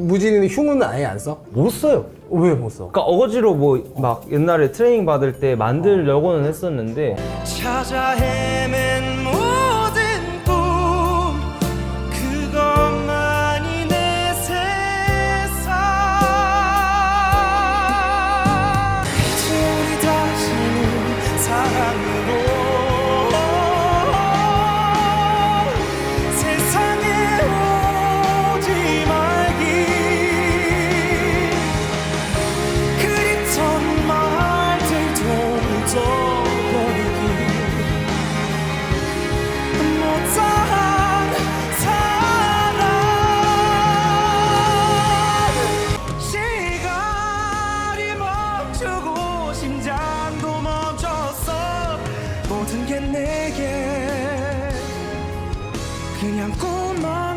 무진이는 흉은 아예 안 써? 못 써요. 어, 왜못 써? 그러니까 어거지로 뭐 막 옛날에 트레이닝 받을 때 만들려고는 했었는데 찾아 헤맨 모든 게 내게 그냥 꿈만